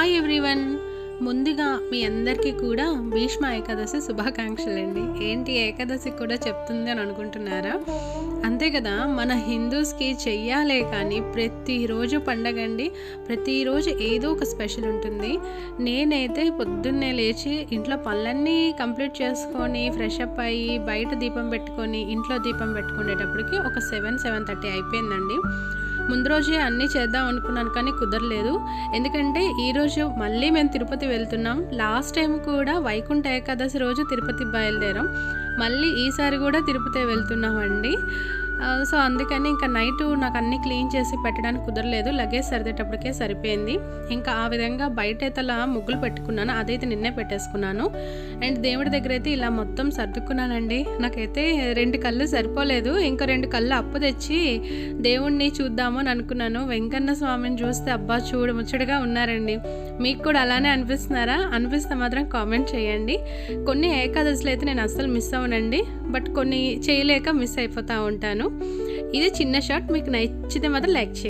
Hi everyone ముందుగా మీ అందరికీ కూడా భీష్మ ఏకాదశి శుభాకాంక్షలండి. ఏంటి ఏకాదశి కూడా చెప్తుంది అని అనుకుంటున్నారా? అంతే కదా మన హిందూస్కి చెయ్యాలే కానీ ప్రతిరోజు పండగ అండి ప్రతిరోజు ఏదో ఒక స్పెషల్ ఉంటుంది. నేనైతే పొద్దున్నే లేచి ఇంట్లో పనులన్నీ కంప్లీట్ చేసుకొని ఫ్రెష్ అప్ అయ్యి బయట దీపం పెట్టుకొని ఇంట్లో దీపం పెట్టుకునేటప్పటికి ఒక సెవెన్ సెవెన్ థర్టీ అయిపోయిందండి. ముందు రోజే అన్నీ చేద్దాం అనుకున్నాను కానీ కుదరలేదు. ఎందుకంటే ఈరోజు మళ్ళీ మేము తిరుపతి వెళ్తున్నాం. లాస్ట్ టైం కూడా వైకుంఠ ఏకాదశి రోజు తిరుపతి బయలుదేరాం. మళ్ళీ ఈసారి కూడా తిరుపతి వెళ్తున్నామండి. అండి సో అందుకని ఇంకా నైట్ నాకు అన్ని క్లీన్ చేసి పెట్టడానికి కుదరలేదు. లగేజ్ సర్దేటప్పటికే సరిపోయింది. ఇంకా ఆ విధంగా బయట అయితే అలా ముగ్గులు పెట్టుకున్నాను. అదైతే నిన్నే పెట్టేసుకున్నాను. అండ్ దేవుడి దగ్గర అయితే ఇలా మొత్తం సర్దుకున్నానండి. నాకైతే రెండు కళ్ళు సరిపోలేదు. ఇంకా రెండు కళ్ళు అప్పు తెచ్చి దేవుణ్ణి చూద్దాము అని అనుకున్నాను. వెంకన్న స్వామిని చూస్తే అబ్బా చూడు ముచ్చటగా ఉన్నారండి. మీకు కూడా అలానే అనిపిస్తున్నారా? అనిపిస్తే మాత్రం కామెంట్ చేయండి. కొన్ని ఏకాదశులు అయితే నేను అస్సలు మిస్ అవ్వనండి. బట్ కొన్ని చేయలేక మిస్ అయిపోతూ ఉంటాను. ఇది చిన్న షార్ట్ మీకు నచ్చితే మాత్రం లైక్ చేయండి.